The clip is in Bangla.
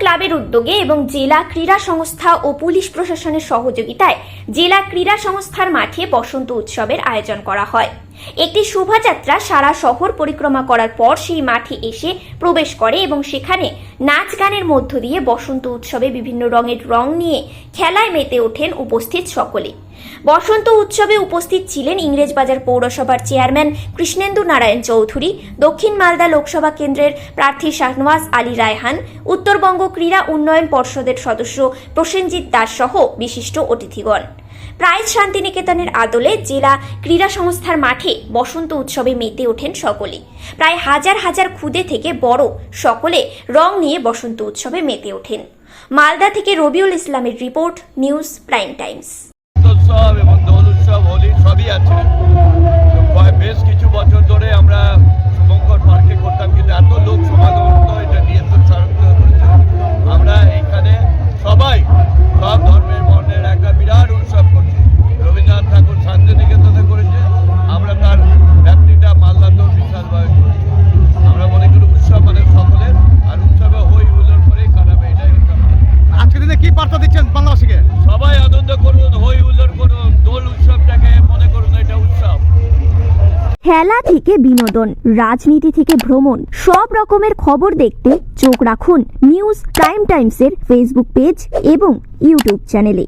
ক্লাবের উদ্যোগে এবং জেলা ক্রীড়া সংস্থা ও পুলিশ প্রশাসনের সহযোগিতায় জেলা ক্রীড়া সংস্থার মাঠে বসন্ত উৎসবের আয়োজন করা হয়। একটি শোভাযাত্রা সারা শহর পরিক্রমা করার পর সেই মাঠে এসে প্রবেশ করে এবং সেখানে নাচ গানের মধ্য দিয়ে বসন্ত উৎসবে বিভিন্ন রঙের রং নিয়ে খেলায় মেতে ওঠেন উপস্থিত সকলে। বসন্ত উৎসবে উপস্থিত ছিলেন ইংরেজবাজার পৌরসভার চেয়ারম্যান কৃষ্ণেন্দু নারায়ণ চৌধুরী, দক্ষিণ মালদা লোকসভা কেন্দ্রের প্রার্থী শাহনওয়াজ আলী রায়হান, উত্তরবঙ্গ ক্রীড়া উন্নয়ন পর্ষদের সদস্য প্রসেনজিৎ দাস সহ বিশিষ্ট অতিথিগণ। প্রাইজ শান্তিনিকেতনের আদলে জেলা ক্রীড়া সংস্থার মাঠে বসন্ত উৎসবে মেতে ওঠেন সকলে প্রায় হাজার হাজার খুদে থেকে বড় সকলে রং নিয়ে বসন্ত উৎসবে মেতে ওঠেন। মালদা থেকে রবিউল ইসলামের রিপোর্ট, নিউজ প্রাইম টাইমস। উৎসব এবং দোল উৎসব, হোলি সবই আছে। বেশ কিছু বছর ধরে আমরা শুভঙ্কর পার্কে করতাম, কিন্তু এত লোক সমাগম হতো, এটা নিয়ে তো আমরা এখানে সবাই, সব ধর্মের বর্ণের একটা বিরাট উৎসব করছি। রবীন্দ্রনাথ ঠাকুর শান্তিনিকেতনে করেছে, আমরা তার ব্যাপ্তিটা মালদাতেও বিশালভাবে করেছি। আমরা মনে করি উৎসব মানে সকলের, আর উৎসবে হই হুল্লোড় করে কাটাবে, এটাই আজকে দিনে কি বার্তা দিচ্ছেন বাংলাবাসীকে? খেলা থেকে বিনোদন, রাজনীতি থেকে ভ্রমণ, সব রকমের খবর দেখতে চোখ রাখুন নিউজ টাইম টাইমসের ফেসবুক পেজ এবং ইউটিউব চ্যানেলে।